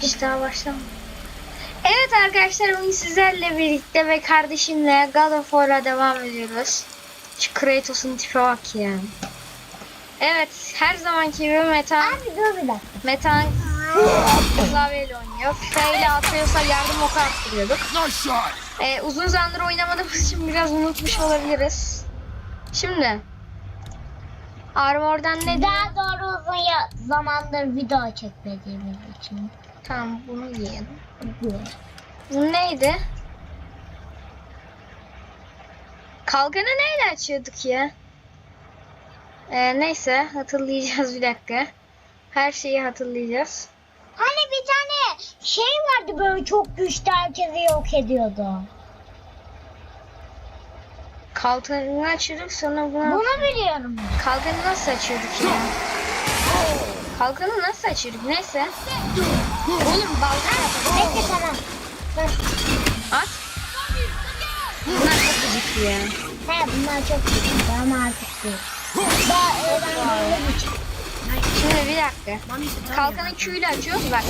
Hiç daha başlamadım. Evet arkadaşlar bugün sizlerle birlikte ve kardeşimle God of War'a devam ediyoruz. Şu Kratos'un tipe bak ya. Evet her zamanki gibi Metan, Abi dur bir dakika. Metan klavyeyle oynuyor. F ile atıyorsa yardım oku arttırıyorduk. Ee, uzun zamandır oynamadığımız için biraz unutmuş olabiliriz. Şimdi Armor'dan ne? Daha doğru uzun zamandır video çekmediğimiz için. Tamam bunu giyelim. Bu. Bu neydi? Kalkanı neyle açıyorduk ya? Ee, neyse hatırlayacağız bir dakika. Her şeyi hatırlayacağız. Hani bir tane şey vardı böyle çok güçlü herkesi yok ediyordu. Kalkanı açıyorduk sonra buna... Bunu biliyorum. Kalkanı nasıl açıyorduk ya? Kalkanı nasıl açıyorduk? Neyse. Oğlum balta. Bekle tamam. Dur. At. Bunlar çok gıcık ya. He bunlar çok güçlü ama artık değil. Daha öğrendiğim için. Şimdi bir dakika. Kalkanı Q ile açıyoruz bak.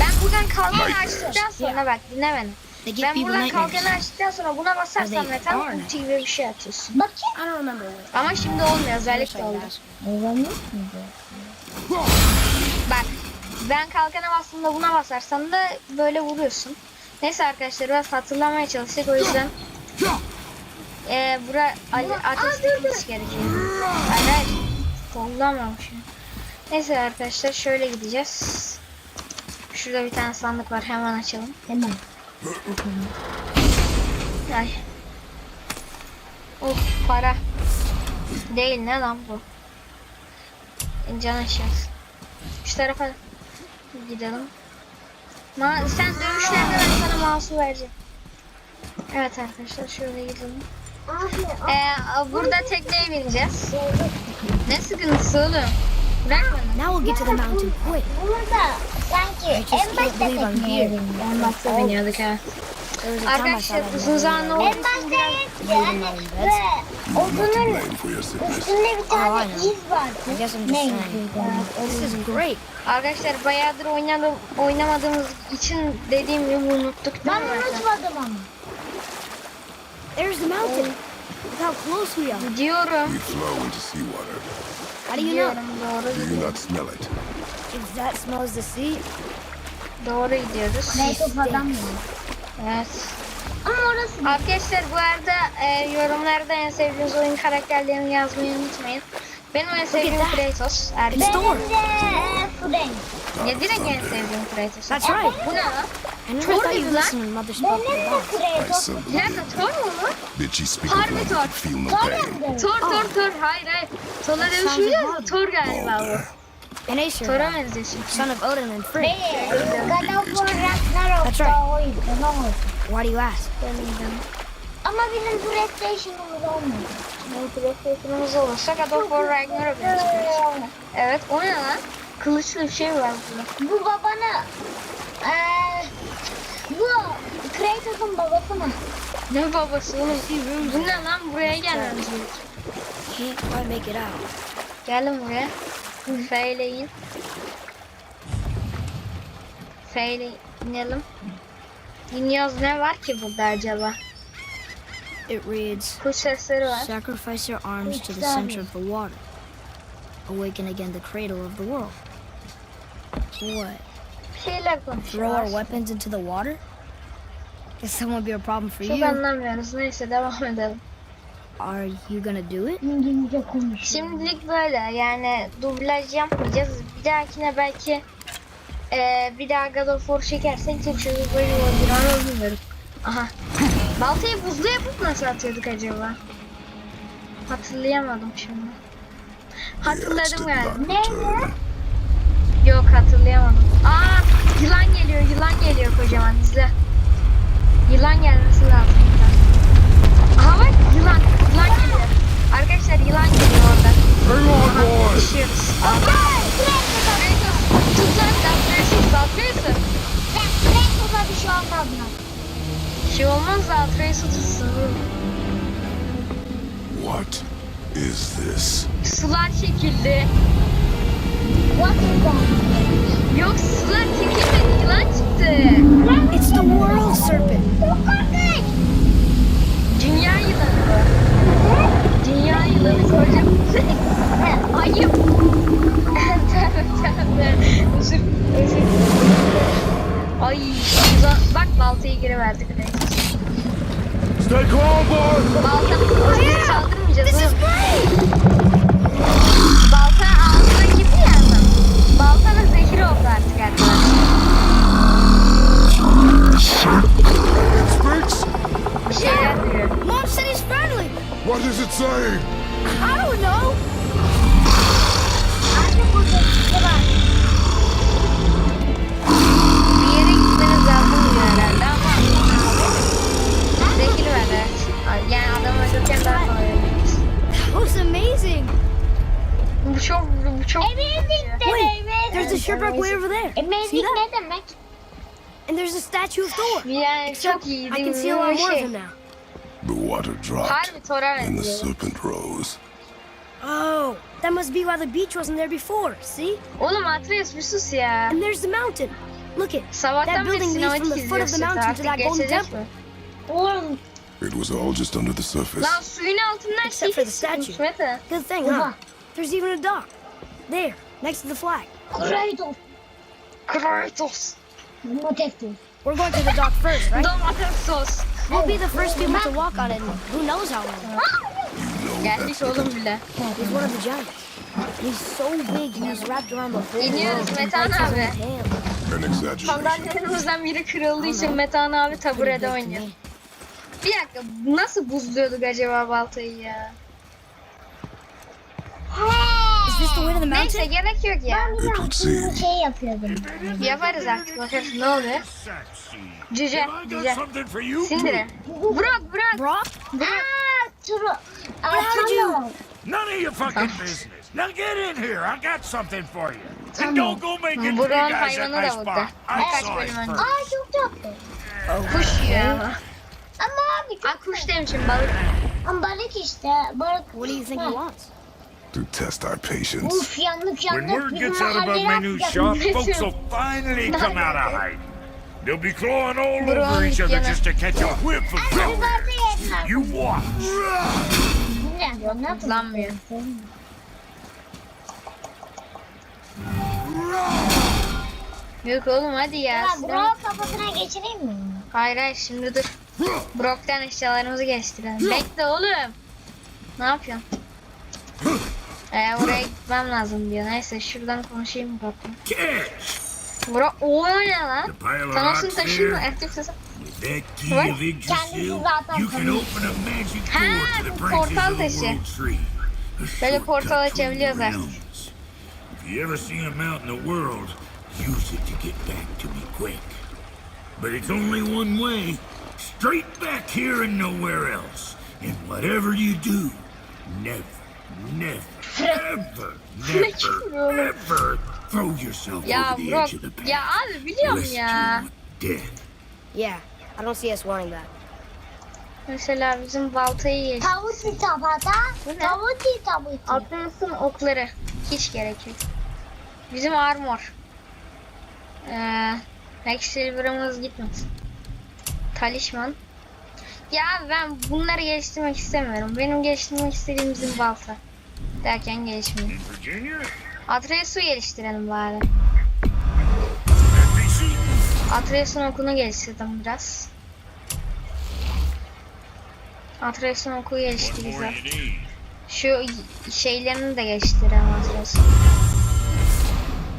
Ben buradan kalkanı açtıktan sonra bak dinle beni. Ben buradan kalkanı açtıktan sonra buna basarsan metal ulti gibi bir şey atıyorsun. Bakayım. I don't remember. Ama şimdi olmuyor özellikle oldu. Bak ben kalkana bastığımda buna basarsan da böyle vuruyorsun. Neyse arkadaşlar biraz hatırlamaya çalıştık o yüzden eee bura ateş tekniği gerekiyor. Hayır hayır. Neyse arkadaşlar şöyle gideceğiz. Şurada bir tane sandık var hemen açalım. Hemen. Ay. Of para. Değil ne lan bu? Can aşağısı. Şu tarafa gidelim. Ma sen dövüşlerde ben sana mouse'u vereceğim. Evet arkadaşlar şöyle gidelim. Ee, burada tekneye bineceğiz. Ne sıkıntısı oğlum? Now we'll get to the mountain quick. I just en can't believe I'm here. bindim. En başta biniyorduk ha. There was a time I Arkadaşlar thought uzun zaman oldu. En başta yani ve odunun üstünde bir tane I iz vardı. I guess I'm just Ne saying. iziydi? This is great. Arkadaşlar bayağıdır oynadım, oynamadığımız için dediğim gibi unuttuk değil Ben mi? unutmadım ama. There's the mountain. Look how close we are. Gidiyorum. We flow into seawater. How do you know? doğru Do you not smell it? If that smells the sea, Doğru gidiyoruz. Neyse adam mı? Evet. Ama orası Arkadaşlar bu arada e, yorumlarda en sevdiğiniz oyun karakterlerini yazmayı unutmayın. Benim en sevdiğim. Kratos. Erkek. Benim de e, Frank. Ya direkt en sevdiğim Kratos. That's right. Bu ne lan? I never thought you listened Mother Benim de. I Kratos. Bir dakika Thor mu bu? Did she speak Harbi Thor. feel no Thor pain? yazdı. Thor Thor Thor. Hayır hayır. Thor'la dövüşmeyeceğiz mi? Thor galiba bu. God, benziyor son of Odin and Frigg. God of War Ragnarok That's right. da oydu. Why do you ask? Ama bizim PlayStation'ımız olmadı. Benim PlayStation'ımız olursa God of War Ragnarok. Evet o ne lan? Kılıçlı bir şey var burada. Bu babanı eee bu Kratos'un babası mı? Ne babası oğlum? Bu ne lan? Buraya gelmemiz gerekiyor. Can't quite make it out. Gelin buraya. Feyleyin. Feyle inelim. İniyoruz ne var ki burada acaba? It reads, Kuş sesleri var. Sacrifice your arms to the center of the water. Awaken again the cradle of the world. What? Bir şeyler Throw our konuşuyorlar. weapons into the water? Guess that won't be a problem for Çok you. anlamıyoruz. Neyse devam edelim. Are you gonna do it? İngilizce konuşuyor. Şimdilik böyle yani dublaj yapmayacağız. Bir dahakine belki eee bir daha God of War çekersek Türkçe dublaj olabilir bilmiyorum. Aha. Baltayı buzlu yapıp nasıl atıyorduk acaba? Hatırlayamadım şimdi. Hatırladım galiba. Neydi? Yok hatırlayamadım. Aa yılan geliyor yılan geliyor kocaman izle. Yılan gelmesi lazım. Boy. Balta biz saldırmayacağız. oğlum. Balta ağzına ya hemen. Balta zehir oldu artık arkadaşlar. Speaks. Bir şeyler. Mom said. What is it saying? I don't know. Artık burada çıktı var. Bir lazım That was amazing. Bu çok bu çok Amazing de Wait, there's a amazing. shipwreck way over there. See Amazing that? ne? And there's a statue of Thor. Yeah, Except çok I can see a lot more of Şey, him now. The water dropped, and the serpent rose. Oh, that must be why the beach wasn't there before. See? Oğlum Atreus bir sus ya. And there's the mountain. Look it. Sabahtan That beri building leads from the foot of the mountain to that golden temple. Oğlum It was all just under the surface. Lan suyun altından şey Except for the çıkmış statue. Mete. Good thing, huh? Oha. There's even a dock. There, next to the flag. Kratos. Kratos. Motektos. We're going to the dock first, right? Domates sos. We'll be the first people to walk on it in who knows how long. Know Geldik that's oğlum bile. He's one of the giants. He's so big he was wrapped around the whole İniyoruz world and Metehan abi. an exaggeration. Sandalyelerimizden biri kırıldığı için Metehan abi taburede oynuyor. Bir dakika nasıl buzluyorduk acaba baltayı ya? Is this the way to the Neyse gerek yok ya. Ben biraz bunu şey yapıyordum. Yaparız artık bakarız ne oluyor. Cüce, cüce. Sindire. Burak, Burak. Brock? Aaa turu. Aa. None of your fucking business. Now get in here. I got something for you. And don't go making Burak'ın guys at hayvanı my da spot. I Birkaç saw it bölüm önce. first. Aa çok tatlı. Kuş ya. Ama abi çok Ay kuş demişim balık. Ama balık işte. Balık. What do you think he wants? To test our patience. Uf yanlış When yanlış. word Bizim gets out about my new shop, folks will finally come out of hiding. They'll be clawing all over each other just to catch a whiff of yeter. You watch. Yok oğlum hadi ya. Ya Burak'ın kafasına geçireyim mi? Hayır hayır şimdi dur. Brock'tan eşyalarımızı geçtirelim. Bekle oğlum. Ne yapıyorsun? Ee, oraya gitmem lazım diyor. Neyse şuradan konuşayım. Catch. Bura o ne lan? Thanos'un taşı mı? Aktif sesi. Kendisi zaten Ha, bu portal taşı. Böyle portal açabiliyoruz artık. realms. If you ever see a mountain in the world, use it to get back to me quick. But it's only one way. Straight back here and nowhere else. And whatever you do, never, never, ever, never, ever throw yourself Ya over the edge of the path. Ya abi biliyorum lest ya. death. Yeah, I don't see us wanting that. Mesela bizim baltayı geç. Tavuti tabata. Tavuti tavuti. Atlas'ın okları. Hiç gerek yok. Bizim armor. Ee, Max Silver'ımız gitmesin. Talisman. Ya ben bunları geliştirmek istemiyorum. Benim geliştirmek istediğim bizim balta. Derken gelişmiyor. Atreus'u geliştirelim bari. NPC. Atreus'un okunu geliştirdim biraz. Atreus'un oku gelişti güzel. Şu şeylerini de geliştirelim Atreus'un.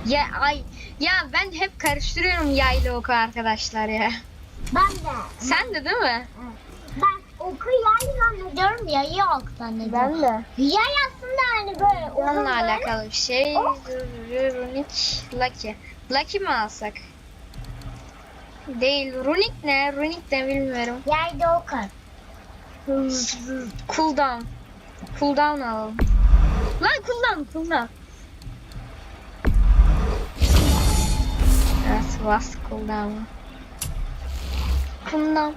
Ya ay ya ben hep karıştırıyorum yayla oku arkadaşlar ya. Ben de. Sen de değil mi? Ben oku yay zannediyorum yayı ok zannediyorum. de. Yay aslında hani böyle. uzun Onunla böyle. alakalı bir şey. Ok. Runic Lucky. Lucky mi alsak? Değil. Runic ne? Runic ne bilmiyorum. Yay da okar. Cooldown. Cooldown alalım. Lan cooldown, cooldown. Evet, bas cooldown'u. Cooldown.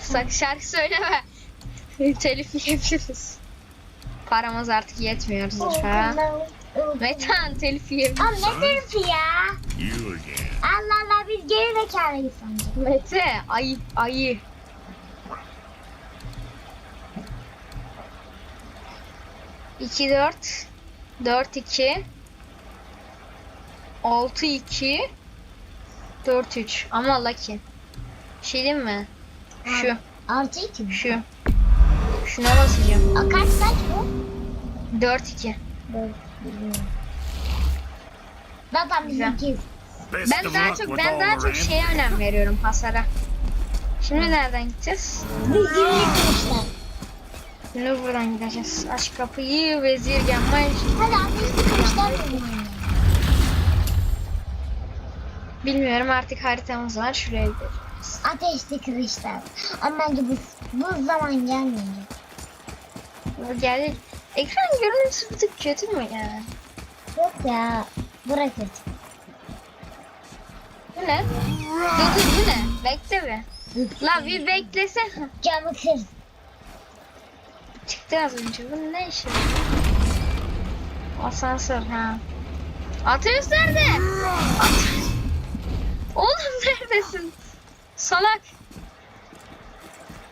Sak şarkı söyleme. Telif yiyebiliriz. Paramız artık yetmiyor zırha. Metan telif yiyebiliriz. Aa ne tarifi ya? Allah Allah biz geri zekalıyız sandık. Mete ayı ayı. İki dört. Dört iki. 6-2 4-3 ama lucky. Şey diyeyim mi? Şu, Artı iki mi? şu. Şuna basacağım. Aa, kaç kaç bu? 4-2. Dört, bilmiyorum. Zaten Güzel. bizimki. Ben daha çok ben daha çok şeye önem veriyorum hasara. Şimdi nereden gideceğiz? Vezirlik kılıçlar. Şimdi buradan gideceğiz. Aç kapıyı vezir gelmez. Hadi mı? Bilmiyorum artık haritamız var. Şuraya gidelim. Ateşli kılıçlar. Ama bence bu, bu zaman gelmeyecek. Bu geldi. Ekran görüntüsü bir tık kötü mü yani? Yok ya. Bırakır. Bu ne? Dur bu ne? Bekle bir. La bir beklesene. Camı kır. Çıktı az önce. Bu ne işi? Asansör ha. Atıyoruz nerede? At- Oğlum neredesin? Salak.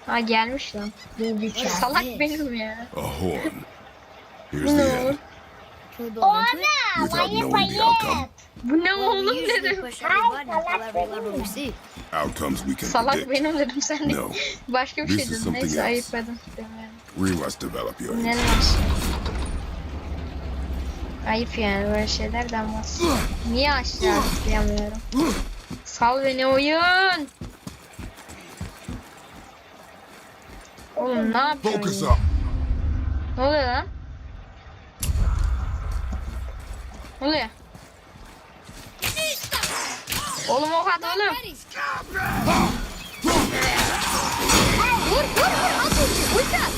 Ha gelmiş lan. Salak benim ya. A horn. Here's the oğlum? end. O ana! Without Manyak knowing the outcome. Bu ne oğlum dedim. Outcomes we can Salak predict. benim dedim sen de. No. Başka bir This şey is dedin. something Neyse else. ayıpladım. We must develop your Ne insight. var? Ayıp yani böyle şeyler denmez. Niye aşağı atlayamıyorum? Sal beni oyun. Oğlum ne yapıyorsun? Focus ya? up. Ne oluyor lan? Ne oluyor? Oğlum o kadar oğlum. Vur vur vur at ulti ulti at.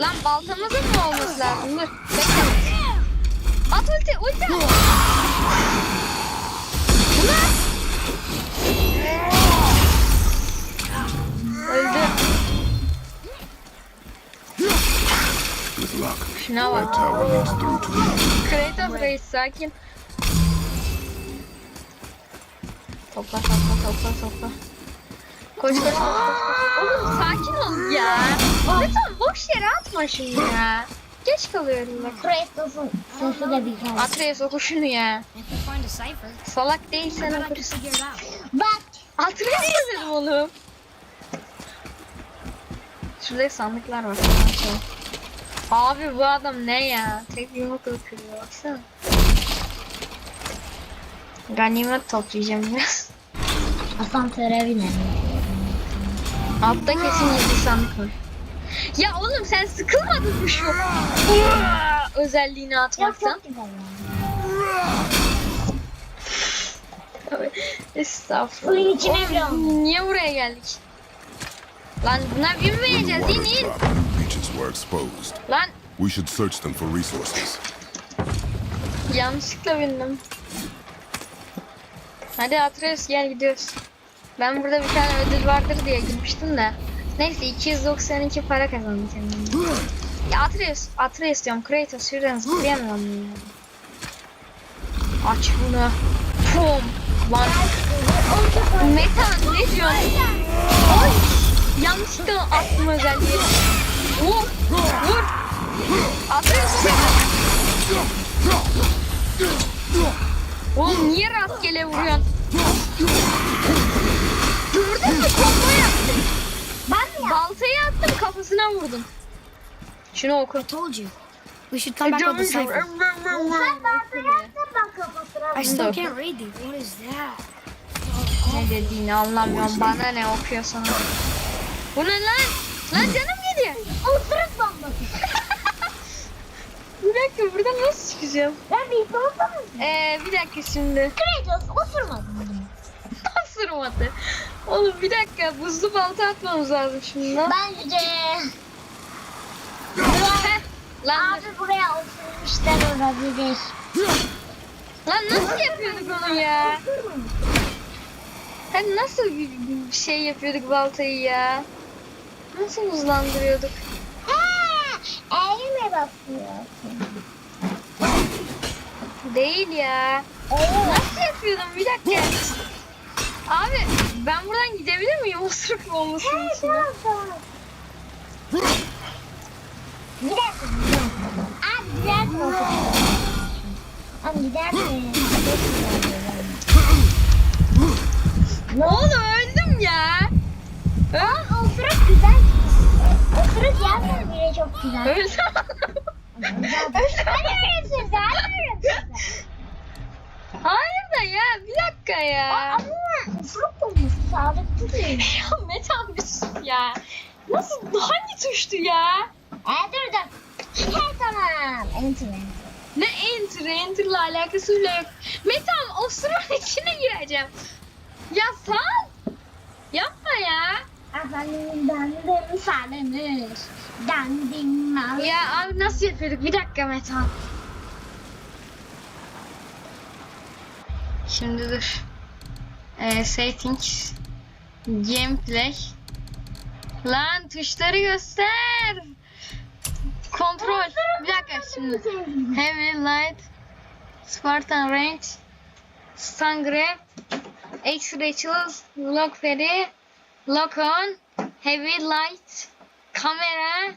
Lan baltamızın mı olması lazım? Dur bekle. At ulti ulti at. Şuna that bak. tower leads through to another. Kratos reis sakin. Topla topla topla topla. Koş koş koş koş. koş. Oğlum sakin ol ya. Lütfen boş yere atma şimdi ya. Geç kalıyorum bak. Kretos'un sesi de bir kere. Atreus oku şunu ya. If we find a cipher, Salak değilsen I bet I can okursun. figure it out. Bak. Atreus dedim oğlum. Şurada sandıklar var. Abi bu adam ne ya? Tek yumrukla kırıyor baksana. Ganimet toplayacağım biraz. Asansöre binelim. Altta kesin yedi sandık var. Ya oğlum sen sıkılmadın mı şu özelliğini atmaktan? Estağfurullah. Suyun içine. Niye buraya geldik? Lan buna binmeyeceğiz in in. Were exposed, Lan we should search them for resources. yanlışlıkla bindim. Hadi Atreus gel gidiyoruz. Ben burada bir tane ödül vardır diye girmiştim de. Neyse 292 para kazandım kendime. Ya Atreus, Atreus diyorum. Kratos şuradan zıplayamıyorum ya. Aç bunu. Pum. Lan. Metan ne diyorsun? Ay. Yanlışlıkla attım özelliği. Vur. Vur. Atreus Oğlum niye rastgele vuruyorsun? Gördün mü kombo yaptım. Ben Baltayı attım kafasına vurdum. Şunu oku. I told you. We should come back with the kafasına. I still can't read these. What is that? Ne dediğini anlamıyorum. Bana ne okuyorsun? Bu ne lan? Lan canım Osuruk bombası. Bir dakika buradan nasıl çıkacağım? Ben bir bombamız. Ee, bir dakika şimdi. Kratos osurmadı mı? Sırmadı. Oğlum bir dakika buzlu balta atmamız lazım şimdi lan. Bence. Heh, Lan, Abi buraya osurmuşlar olabilir. lan nasıl yapıyorduk onu ya? Hani nasıl bir bir şey yapıyorduk baltayı ya? Nasıl hızlandırıyorduk? Eğilme basıyor. Değil ya. Eğilme. Nasıl yapıyordum bir dakika. Abi ben buradan gidebilir miyim osuruk bombasının içine? Bir dakika. Abi bir dakika. Abi gider mi? Oğlum öldüm ya. Aa o sırık güzel. O sırık yazma bile çok güzel. Öğrensin sen. Hadi öğrensin Hayır da ya bir dakika ya. Ama sırık olması sağlıklı değil. Ya Metan bir sus ya. Nasıl hangi tuştu ya? Ee dur dur. He tamam. Enter. Ne enter enter'la alakası bile yok. Metan o sıranın içine gireceğim. Ya sal. Yapma ya. Efendim dandim sarılır. Dandim mal. Ya abi nasıl yapıyorduk? Bir dakika Metan. Şimdi dur. Ee, settings. Gameplay. Lan tuşları göster. Kontrol. Bir dakika şimdi. Heavy light. Spartan range. Stun grab. X rituals. Lock ferry. Lock on. Heavy light. Kamera.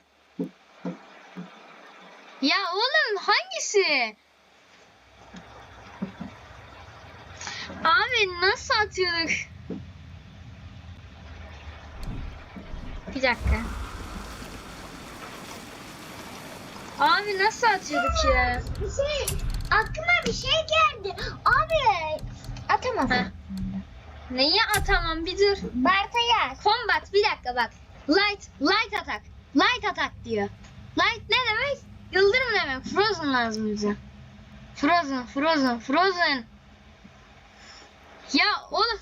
Ya oğlum hangisi? Abi nasıl atıyorduk? Bir dakika. Abi nasıl atıyorduk ya? Bir şey aklıma bir şey geldi. Abi atamazsın. Heh. Neyi atamam bir dur. Barta yaz. Combat bir dakika bak. Light, light atak. Light atak diyor. Light ne demek? Yıldırım demek. Frozen lazım bize. Frozen, frozen, frozen. Ya oğlum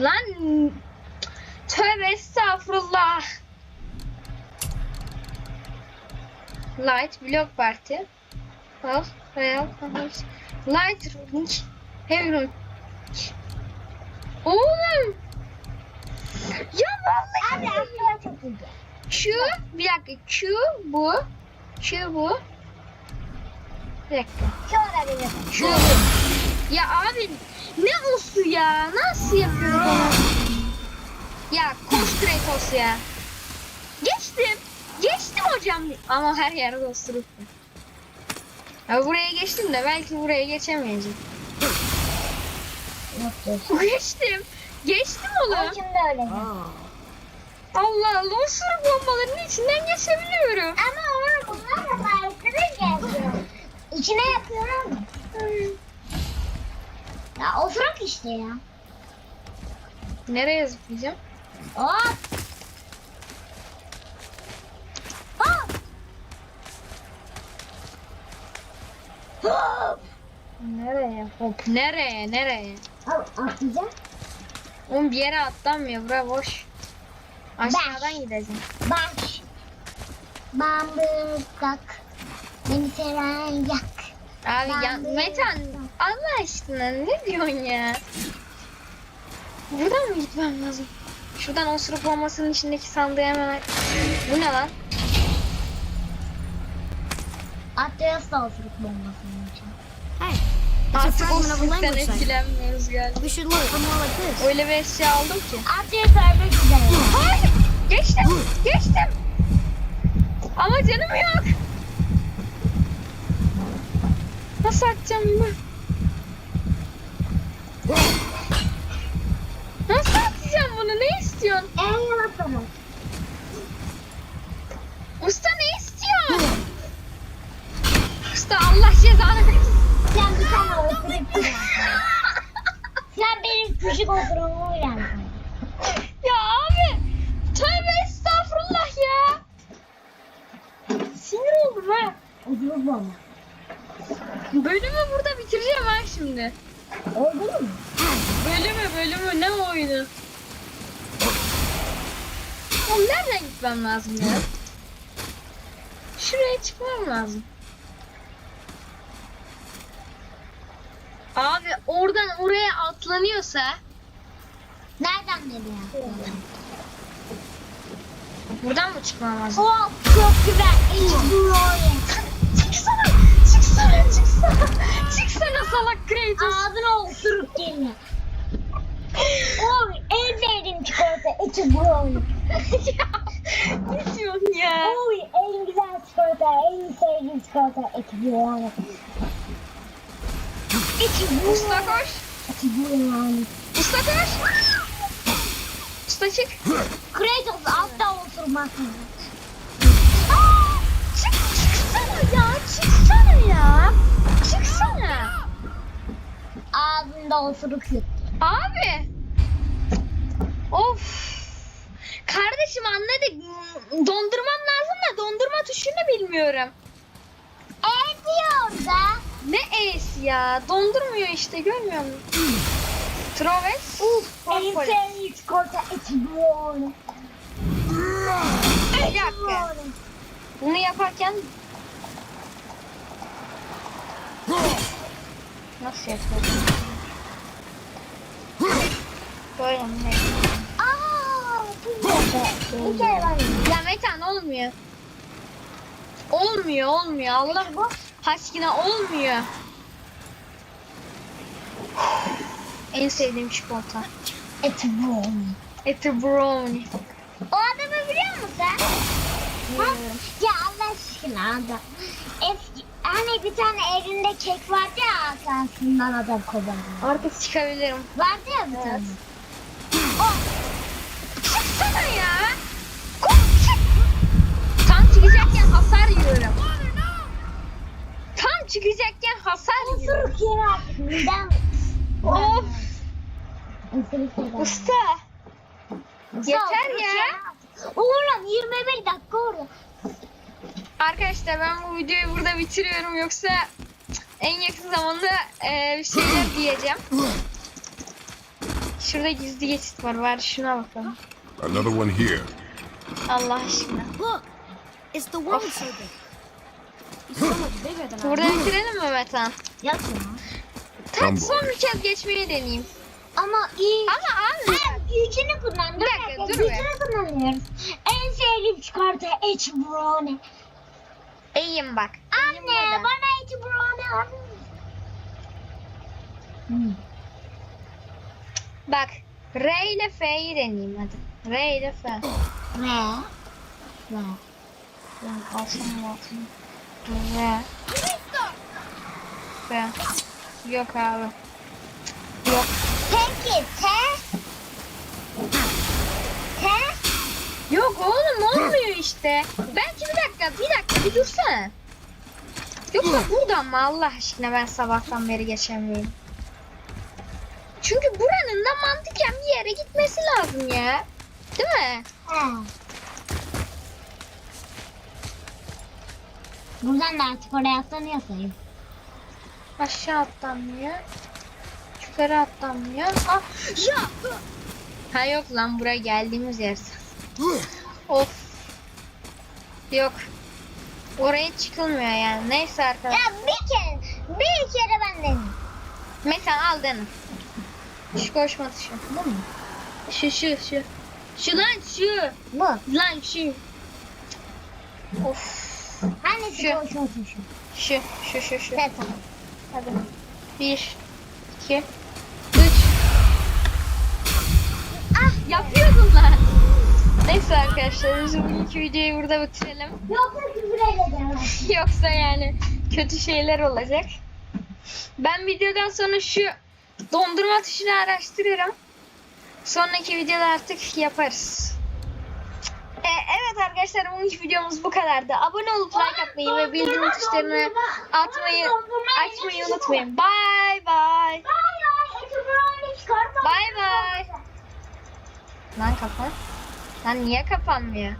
lan tövbe estağfurullah. Light block party. Al, real, light ring, heavy ring. Oğlum. Ya vallahi. Abi aklıma çok iyi. Q bir dakika Q bu. Q bu. Bir dakika. Q bu. Ya abi ne osu ya? Nasıl yapıyoruz onu? Ya koş Kratos ya. Geçtim. Geçtim hocam. Ama her yerde osuruk. Ya buraya geçtim de belki buraya geçemeyeceğim. Geçtim. Geçtim O oğlum. şimdi öyle. Allah Allah osuruk bombalarının içinden geçebiliyorum. Ama ona bunlar da farklı geliyor. İçine yapıyorum. Ya osuruk işte ya. Nereye zıplayacağım? Hop. Hop. Hop. Nereye? Hop. Nereye? Nereye? Al atlayacağım. Oğlum bir yere atlanmıyor. Bura boş. Aşağıdan gideceğim. Baş. Bambıkak. Beni seven yak. Abi ya Ben de- Metan Allah aşkına ne diyorsun ya? Buradan mı gitmem lazım? Şuradan osuruk bombasının içindeki sandığı hemen... Bu ne lan? Atlıyoruz da osuruk bombasının için. A Artık language site. etkilenmiyoruz galiba. We should look for more like this. Öyle bir eşya aldım ki. Atlıyoruz öyle güzel. Hayır! Geçtim! Geçtim! Ama canım yok. Nasıl atacağım bunu? Nasıl atacağım bunu? Ne istiyorsun? En yana tamam. Küçük osuruğumu yansın. Ya abi! Tövbe estağfurullah ya! Sinir oldum ha. Osuruk bomba. Bölümü burada bitireceğim ha şimdi. Oldu mu? Bölümü bölümü ne oyunu? Oğlum nereden gitmem lazım ya? Şuraya çıkmam lazım. Abi oradan oraya atlanıyorsa Nereden nereye? buradan mı çıkmam lazım? Oh çok güzel. Çıksana! Çıksana! Çıksana! Çıksana salak Kratos! Ağzına osuruk geliyor. Oy en sevdiğim çikolata. İçi brownie. ne diyorsun ya? Oy en güzel çikolata, en sevdiğim çikolata. Eti buğanı. Eti Usta koş. Usta koş. Usta çık. Kratos altta oturmasın. Çık çıksana ya. Çıksana ya. Çıksana. Ağzında osuruk yut. Abi. Of. Kardeşim anladık. Dondurmam lazım da dondurma tuşunu bilmiyorum. E diyor da. Ne es ya? Dondurmuyor işte görmüyor musun? Troves. Uf. çikolata eti buğanı. Bir dakika. Bunu yaparken nasıl yapıyorum? Böyle mi? Aaa. Bir kere ben Ya Metan olmuyor. Olmuyor olmuyor. Allah aşkına olmuyor. En sevdiğim çikolata. eti buğanı. Eti brownie. O adamı biliyor musun? Ha? Ya Allah aşkına adam. Eski, hani bir tane elinde kek vardı ya arkasından adam kovalıyor. Artık çıkabilirim. Vardı ya bir tane. Çıksana ya. Koş çık. Tam çıkacakken hasar yiyorum. Çıkacakken hasar artık midem. Of. Usta. Yeter ya. Oğlum 21 dakika orada. Arkadaşlar ben bu videoyu burada bitiriyorum yoksa en yakın zamanda e, bir şeyler diyeceğim. Şurada gizli geçit var. Var şuna bakalım. Another one here. Allah aşkına. Look, it's the world circuit. He's so much bigger than I Burada bitirelim mi Metan? Yok ya. Tam Tamam. son bir kez geçmeyi deneyeyim. Ama iyi. Ama abi Hem gücünü kullan. Bir dakika, dur Gücünü be. kullanıyoruz. En sevdiğim çikolata eti brownie. iyiyim bak. İyiyim Anne burada. bana eti brownie alır mısın? Hmm. Bak. R ile F'yi deneyeyim hadi. R ile F. Ne? Ne? Ben alsam mı R. F. Yok abi. Yok. Peki te? Te? Yok oğlum olmuyor işte. Belki bir dakika, bir dakika bir dursana. Yoksa buradan mı Allah aşkına ben sabahtan beri geçemiyorum. Çünkü buranın da mantıken bir yere gitmesi lazım ya. Değil mi? Buradan da artık oraya atlanıyor sayın. Aşağı atlanmıyor. Yukarı atlanmıyor. Ah, ya. Ha yok lan buraya geldiğimiz yer. Of. Yok. Oraya çıkılmıyor yani. Neyse arkadaşlar. Ya bir kere, bir kere ben deneyim. Mesela al dene. Şu koşma tuşu. Bu mu? Şu şu şu. Şu lan şu. Bu. Lan şu. Of. Hangisi Şu. koşu tuşu? Şu şu şu şu. Evet tamam. Hadi. Bir. iki, Üç. Ah yapıyordun lan. Neyse arkadaşlar biz bugünkü videoyu burada bitirelim. Yoksa küfür edeceğim. Yoksa yani kötü şeyler olacak. Ben videodan sonra şu dondurma tuşunu araştırırım. Sonraki videoda artık yaparız. E, evet arkadaşlar bugünkü videomuz bu kadardı. Abone olup like atmayı ve bildirim tuşlarını atmayı açmayı unutmayın. Bye bye. Bay bay. Lan kapan. Lan niye kapanmıyor?